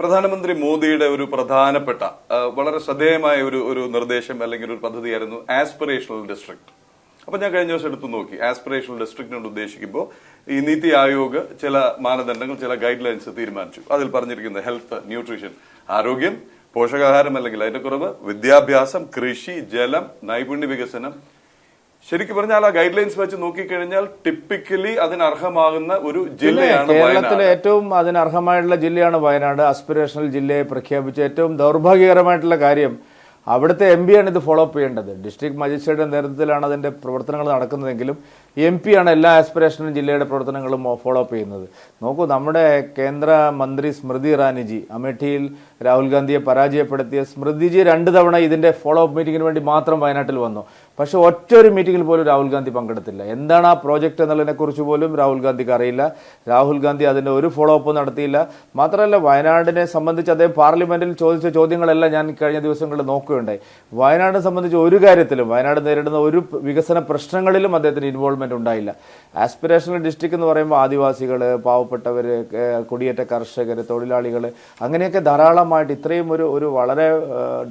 പ്രധാനമന്ത്രി മോദിയുടെ ഒരു പ്രധാനപ്പെട്ട വളരെ ശ്രദ്ധേയമായ ഒരു ഒരു നിർദ്ദേശം അല്ലെങ്കിൽ ഒരു പദ്ധതിയായിരുന്നു ആസ്പിറേഷണൽ ഡിസ്ട്രിക്ട്. അപ്പൊ ഞാൻ കഴിഞ്ഞ ദിവസം എടുത്തു നോക്കി. ആസ്പിറേഷണൽ ഡിസ്ട്രിക്റ്റിനോട് ഉദ്ദേശിക്കുമ്പോൾ ഈ നീതി ആയോഗ് ചില മാനദണ്ഡങ്ങൾ ചില ഗൈഡ് ലൈൻസ് തീരുമാനിച്ചു. അതിൽ പറഞ്ഞിരിക്കുന്നത് ഹെൽത്ത് ന്യൂട്രീഷൻ ആരോഗ്യം പോഷകാഹാരം അല്ലെങ്കിൽ അതിന്റെ കുറവ് വിദ്യാഭ്യാസം കൃഷി ജലം നൈപുണ്യ വികസനം ശരിക്കും പറഞ്ഞാൽ ആ ഗൈഡ് ലൈൻസ് വെച്ച് നോക്കിക്കഴിഞ്ഞാൽ ടിപ്പിക്കലി അതിനർഹമാകുന്ന ഒരു ജില്ലയാണ് കേരളത്തിലെ ഏറ്റവും അതിനർഹമായിട്ടുള്ള ജില്ലയാണ് വയനാട്. ആസ്പിറേഷണൽ ജില്ലയെ പ്രഖ്യാപിച്ച ഏറ്റവും ദൗർഭാഗ്യകരമായിട്ടുള്ള കാര്യം അവിടുത്തെ എം ആണ് ഇത് ഫോളോ അപ്പ് ചെയ്യേണ്ടത്. ഡിസ്ട്രിക്ട് മജിസ്ട്രേറ്റിന്റെ നേതൃത്വത്തിലാണ് അതിന്റെ പ്രവർത്തനങ്ങൾ നടക്കുന്നതെങ്കിലും എം ആണ് എല്ലാ ആസ്പിറേഷണൽ ജില്ലയുടെ പ്രവർത്തനങ്ങളും ഫോളോ അപ്പ് ചെയ്യുന്നത്. നോക്കൂ നമ്മുടെ കേന്ദ്ര മന്ത്രി സ്മൃതി ഇറാനിജി അമേഠിയിൽ രാഹുൽ ഗാന്ധിയെ പരാജയപ്പെടുത്തിയ സ്മൃതിജി രണ്ട് തവണ ഇതിന്റെ ഫോളോ അപ്പ് മീറ്റിംഗിന് വേണ്ടി മാത്രം വയനാട്ടിൽ വന്നു. പക്ഷെ ഒറ്റ ഒരു മീറ്റിംഗിൽ പോലും രാഹുൽ ഗാന്ധി പങ്കെടുത്തില്ല. എന്താണ് ആ പ്രോജക്റ്റ് എന്നുള്ളതിനെ കുറിച്ച് പോലും രാഹുൽ ഗാന്ധിക്ക് അറിയില്ല. രാഹുൽ ഗാന്ധി അതിന്റെ ഒരു ഫോളോ അപ്പ് നടത്തിയില്ല. മാത്രമല്ല വയനാടിനെ സംബന്ധിച്ച് അദ്ദേഹം പാർലമെന്റിൽ ചോദിച്ച ചോദ്യങ്ങളെല്ലാം ഞാൻ കഴിഞ്ഞ ദിവസങ്ങളിൽ നോക്കുകയുണ്ടായി. വയനാടിനെ സംബന്ധിച്ച് ഒരു കാര്യത്തിലും വയനാട് നേരിടുന്ന ഒരു വികസന പ്രശ്നങ്ങളിലും അദ്ദേഹത്തിന് ഇൻവോൾവ്മെന്റ് ഉണ്ടായില്ല. ആസ്പിറേഷണൽ ഡിസ്ട്രിക്ട് എന്ന് പറയുമ്പോൾ ആദിവാസികൾ പാവപ്പെട്ടവർ കുടിയേറ്റ കർഷകർ തൊഴിലാളികൾ അങ്ങനെയൊക്കെ ധാരാളമായിട്ട് ഇത്രയും ഒരു ഒരു വളരെ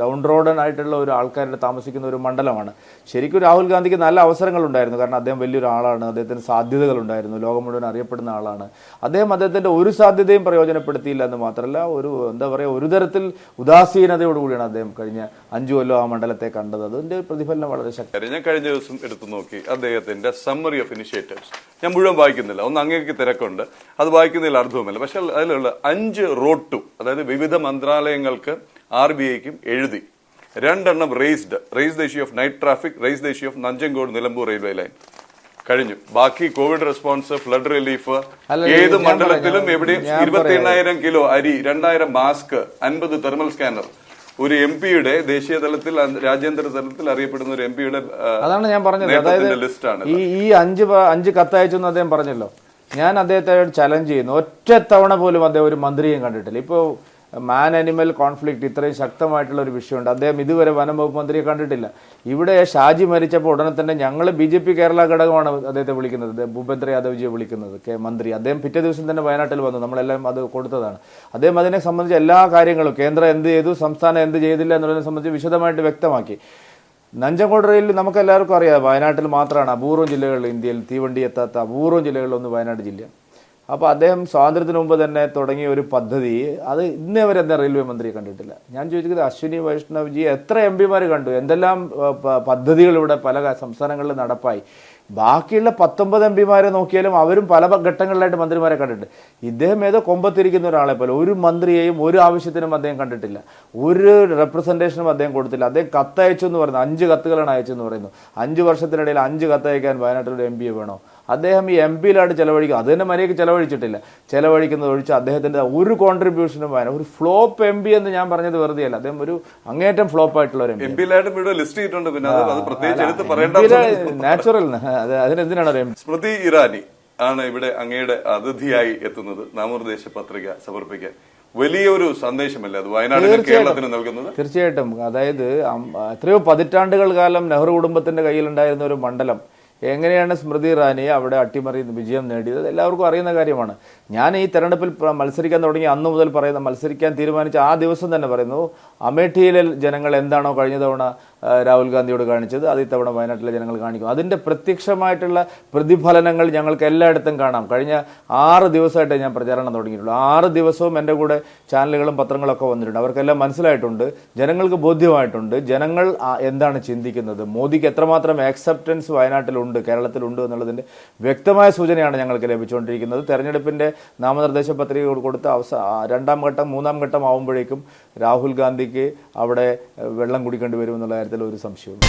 ഡൗൺ റോഡൻ ആയിട്ടുള്ള ഒരു ആൾക്കാരുടെ താമസിക്കുന്ന ഒരു മണ്ഡലമാണ്. ശരിക്കും രാഹുൽ ഗാന്ധിക്ക് നല്ല അവസരങ്ങളുണ്ടായിരുന്നു. കാരണം അദ്ദേഹം വലിയൊരു ആളാണ്. അദ്ദേഹത്തിന് സാധ്യതകളുണ്ടായിരുന്നു. ലോകം മുഴുവൻ അറിയപ്പെടുന്ന ആളാണ്. അദ്ദേഹം അദ്ദേഹത്തിന്റെ ഒരു സാധ്യതയും പ്രയോജനപ്പെടുത്തിയില്ല എന്ന് മാത്രമല്ല ഒരു എന്താ പറയുക ഒരു തരത്തിൽ ഉദാസീനതയോടുകൂടിയാണ് അദ്ദേഹം കഴിഞ്ഞ അഞ്ചു കൊല്ലം ആ മണ്ഡലത്തെ കണ്ടത്. അതിന്റെ പ്രതിഫലനം വളരെ ശക്തി ഞാൻ കഴിഞ്ഞ ദിവസം എടുത്തു നോക്കി. അദ്ദേഹത്തിന്റെ സമ്മറി ഓഫ് ഇനിഷ്യേറ്റീവ്സ് ഞാൻ മുഴുവൻ വായിക്കുന്നില്ല. ഒന്ന് അങ്ങേക്ക് തിരക്കുണ്ട്. അത് വായിക്കുന്നതിൽ അർത്ഥവുമില്ല. പക്ഷേ അതിലുള്ള അഞ്ച് റോഡ് ടു അതായത് വിവിധ മന്ത്രാലയങ്ങൾക്ക് ആർ ബി ഐക്കും എഴുതി. രണ്ടെണ്ണം raised raise the issue of night traffic raise the issue of Nanjangud Nilambur railway line കഴിഞ്ഞു. ബാക്കി കോവിഡ് റെസ്പോൺസ് ഫ്ലഡ് റിലീഫ് ഏത് മണ്ഡലത്തിലും എവിടെയും ഇരുപത്തി എണ്ണായിരം കിലോ അരി രണ്ടായിരം മാസ്ക് അൻപത് തെർമൽ സ്കാനർ ഒരു എം പിയുടെ ദേശീയ തലത്തിൽ രാജ്യാന്തര തലത്തിൽ അറിയപ്പെടുന്ന ഒരു എം പിയുടെ അതാണ് ഞാൻ പറഞ്ഞത്. അതായത് ലിസ്റ്റാണ് ഈ ഈ അഞ്ച് അഞ്ച് കത്തയച്ചു എന്ന് അദ്ദേഹം പറഞ്ഞല്ലോ. ഞാൻ അദ്ദേഹത്തെ ചലഞ്ച് ചെയ്യുന്നു. ഒറ്റ തവണ പോലും അദ്ദേഹം ഒരു മന്ത്രിയും കണ്ടിട്ടില്ല. ഇപ്പോൾ മാൻ അനിമൽ കോൺഫ്ലിക്റ്റ് ഇത്രയും ശക്തമായിട്ടുള്ള ഒരു വിഷയമുണ്ട്. അദ്ദേഹം ഇതുവരെ വനം വകുപ്പ് മന്ത്രിയെ കണ്ടിട്ടില്ല. ഇവിടെ ഷാജി മരിച്ചപ്പോൾ ഉടനെ തന്നെ ഞങ്ങൾ ബി ജെ പി കേരള ഘടകമാണ് അദ്ദേഹത്തെ വിളിക്കുന്നത്. ഭൂപേന്ദ്ര യാദവ്ജിയെ വിളിക്കുന്നത് കെ മന്ത്രി. അദ്ദേഹം പിറ്റേ ദിവസം തന്നെ വയനാട്ടിൽ വന്നു. നമ്മളെല്ലാം അത് കൊടുത്തതാണ്. അദ്ദേഹം അതിനെ സംബന്ധിച്ച് എല്ലാ കാര്യങ്ങളും കേന്ദ്രം എന്ത് ചെയ്തു സംസ്ഥാനം എന്ത് ചെയ്തില്ല എന്നുള്ളതിനെ സംബന്ധിച്ച് വിശദമായിട്ട് വ്യക്തമാക്കി. നഞ്ചങ്കോട് റെയിലിൽ നമുക്ക് എല്ലാവർക്കും അറിയാം വയനാട്ടിൽ മാത്രമാണ് അപൂർവം ജില്ലകളിൽ ഇന്ത്യയിൽ തീവണ്ടി എത്താത്ത അപൂർവം ജില്ലകളിലൊന്ന് വയനാട് ജില്ല. അപ്പോൾ അദ്ദേഹം സ്വാതന്ത്ര്യത്തിന് മുമ്പ് തന്നെ തുടങ്ങിയ ഒരു പദ്ധതി. അത് ഇന്നേ വരെ എന്താ റെയിൽവേ മന്ത്രിയെ കണ്ടിട്ടില്ല. ഞാൻ ചോദിക്കുന്നത് അശ്വിനി വൈഷ്ണവ്ജി എത്ര എം പിമാർ കണ്ടു? എന്തെല്ലാം പദ്ധതികൾ ഇവിടെ പല സംസ്ഥാനങ്ങളിൽ നടപ്പായി? ബാക്കിയുള്ള പത്തൊമ്പത് എം പിമാരെ നോക്കിയാലും അവരും പല ഘട്ടങ്ങളിലായിട്ട് മന്ത്രിമാരെ കണ്ടിട്ടുണ്ട്. ഇദ്ദേഹം ഏതോ കൊമ്പത്തിരിക്കുന്ന ഒരാളെ പോലെ ഒരു മന്ത്രിയെയും ഒരു ആവശ്യത്തിനും അദ്ദേഹം കണ്ടിട്ടില്ല. ഒരു റെപ്രസെന്റേഷനും അദ്ദേഹം കൊടുത്തില്ല. അദ്ദേഹം കത്തയച്ചു എന്ന് പറയുന്നത് അഞ്ച് കത്തുകളാണ് അയച്ചെന്ന് പറയുന്നു. അഞ്ച് വർഷത്തിനിടയിൽ അഞ്ച് കത്തയക്കാൻ വയനാട്ടിൽ ഒരു എം പിയെ വേണോ? അദ്ദേഹം ഈ എം പിയിലാണ് ചിലവഴിക്കുക അത് തന്നെ മര്യാദയ്ക്ക് ചെലവഴിച്ചിട്ടില്ല. ചെലവഴിക്കുന്നത് ഒഴിച്ച് അദ്ദേഹത്തിന്റെ ഒരു കോൺട്രിബ്യൂഷനും വേണം ഒരു ഫ്ലോപ്പ് എം പി എന്ന് ഞാൻ പറഞ്ഞത് വെറുതെ അല്ല അദ്ദേഹം ഒരു അങ്ങേറ്റം ഫ്ലോപ്പ് ആയിട്ടുള്ള ഒരു എം പി നാച്ചുറൽ അതിനെന്തിനാണ് അറിയാം സ്മൃതി ഇറാനി ആണ് ഇവിടെ അങ്ങയുടെ അതിഥിയായി എത്തുന്നത്. നാമനിർദ്ദേശ പത്രിക സമർപ്പിക്കാൻ. വലിയൊരു സന്ദേശമല്ലേ അത് വയനാടിനും കേരളത്തിന് നൽകുന്നത്? തീർച്ചയായിട്ടും. അതായത് എത്രയോ പതിറ്റാണ്ടുകൾ കാലം നെഹ്റു കുടുംബത്തിന്റെ കയ്യിലുണ്ടായിരുന്ന ഒരു മണ്ഡലം. എങ്ങനെയാണ് സ്മൃതി ഇറാനി അവിടെ അട്ടിമറി വിജയം നേടിയത്? എല്ലാവർക്കും അറിയുന്ന കാര്യമാണ്. ഞാൻ ഈ തെരഞ്ഞെടുപ്പിൽ മത്സരിക്കാൻ തുടങ്ങി അന്ന് മുതൽ പറയുന്ന മത്സരിക്കാൻ തീരുമാനിച്ച ആ ദിവസം തന്നെ പറയുന്നു അമേഠിയിലെ ജനങ്ങൾ എന്താണോ കഴിഞ്ഞ തവണ രാഹുൽ ഗാന്ധിയോട് കാണിച്ചത് അത് ഇത്തവണ വയനാട്ടിലെ ജനങ്ങൾ കാണിക്കും. അതിന്റെ പ്രത്യക്ഷമായിട്ടുള്ള പ്രതിഫലനങ്ങൾ ഞങ്ങൾക്ക് എല്ലായിടത്തും കാണാം. കഴിഞ്ഞ ആറ് ദിവസമായിട്ട് ഞാൻ പ്രചാരണം തുടങ്ങിയിട്ടുള്ളൂ. ആറ് ദിവസവും എന്റെ കൂടെ ചാനലുകളും പത്രങ്ങളൊക്കെ വന്നിട്ടുണ്ട്. അവർക്കെല്ലാം മനസ്സിലായിട്ടുണ്ട്. ജനങ്ങൾക്ക് ബോധ്യമായിട്ടുണ്ട്. ജനങ്ങൾ എന്താണ് ചിന്തിക്കുന്നത്? മോദിക്ക് എത്രമാത്രം ആക്സെപ്റ്റൻസ് വയനാട്ടിലുണ്ട്? കേരളത്തിലുണ്ട് എന്നുള്ളതിന്റെ വ്യക്തമായ സൂചനയാണ് ഞങ്ങൾക്ക് ലഭിച്ചുകൊണ്ടിരിക്കുന്നത്. തെരഞ്ഞെടുപ്പിന്റെ നാമനിർദ്ദേശ പത്രിക കൊടുത്ത അവസ ആ, രണ്ടാം ഘട്ടം മൂന്നാം ഘട്ടം ആവുമ്പോഴേക്കും രാഹുൽ ഗാന്ധിക്ക് അവിടെ വെള്ളം കുടിക്കേണ്ടി വരും എന്നുള്ള കാര്യത്തിൽ ഒരു സംശയവും